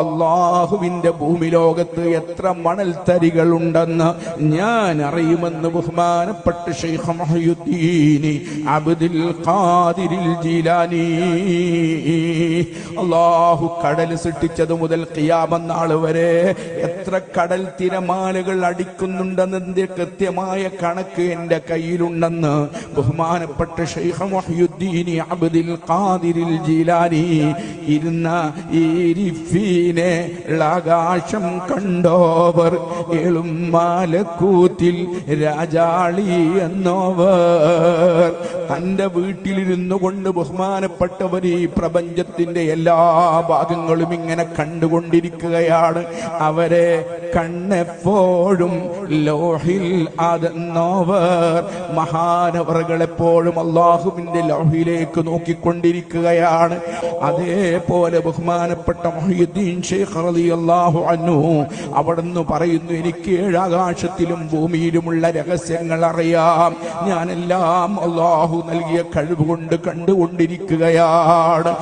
അള്ളാഹുവിന്റെ ഭൂമിലോകത്ത് എത്ര മണൽ തരികളുണ്ടെന്ന് ഞാൻ അറിയുമെന്ന് ബഹുമാനപ്പെട്ട ഷെയ്ഖ് മഹയുദ്ദീനി അബ്ദുൽ ഖാദിരിൽ ജീലാനി. അള്ളാഹു കടൽ സൃഷ്ടിച്ചത് മുതൽ കിയാമന്നാൾ വരെ എത്ര കടൽ തിരമാലകൾ അടിക്കുന്നുണ്ടെന്നതിന്റെ കൃത്യമായ കണക്ക് എന്റെ കയ്യിലുണ്ടെന്ന് ബഹുമാനപ്പെട്ട ഷെയ്ഖ് മഹയുദ്ദീനി അബ്ദുൽ ഖാദിരിൽ ജീലാനി. ഇരുന്ന ഈരിഫീനെ ആകാശം കണ്ടോവർ. എളും മാലക്കൂത്തിൽ രാജാളി എന്നോവർ. തന്റെ വീട്ടിലിരുന്നു കൊണ്ട് ബഹുമാനപ്പെട്ടവർ ഈ പ്രപഞ്ചത്തിന്റെ എല്ലാ ഭാഗങ്ങളും ഇങ്ങനെ കണ്ടുകൊണ്ടിരിക്കുകയാണ്. അവരെ കണ്ണെപ്പോഴും ലോഹിൽ അതെന്നോവർ മഹാനവറുകൾ എപ്പോഴും അള്ളാഹുവിന്റെ ലോഹിലേക്ക് നോക്കിക്കൊണ്ടിരിക്കുകയാണ്. അതേപോലെ ബഹുമാനപ്പെട്ട മൊഹീദ്ദീൻ ഷേഖ് റളിയല്ലാഹു അൻഹു അവിടുന്ന് പറയുന്നു എനിക്ക് ഏഴാകാശത്തിലും ഭൂമിയിലുമുള്ള രഹസ്യങ്ങൾ അറിയാം. ഞാനെല്ലാം അള്ളാഹു നൽകിയ കഴിവ് കൊണ്ട് കണ്ടുകൊണ്ടിരിക്കുകയാണ്.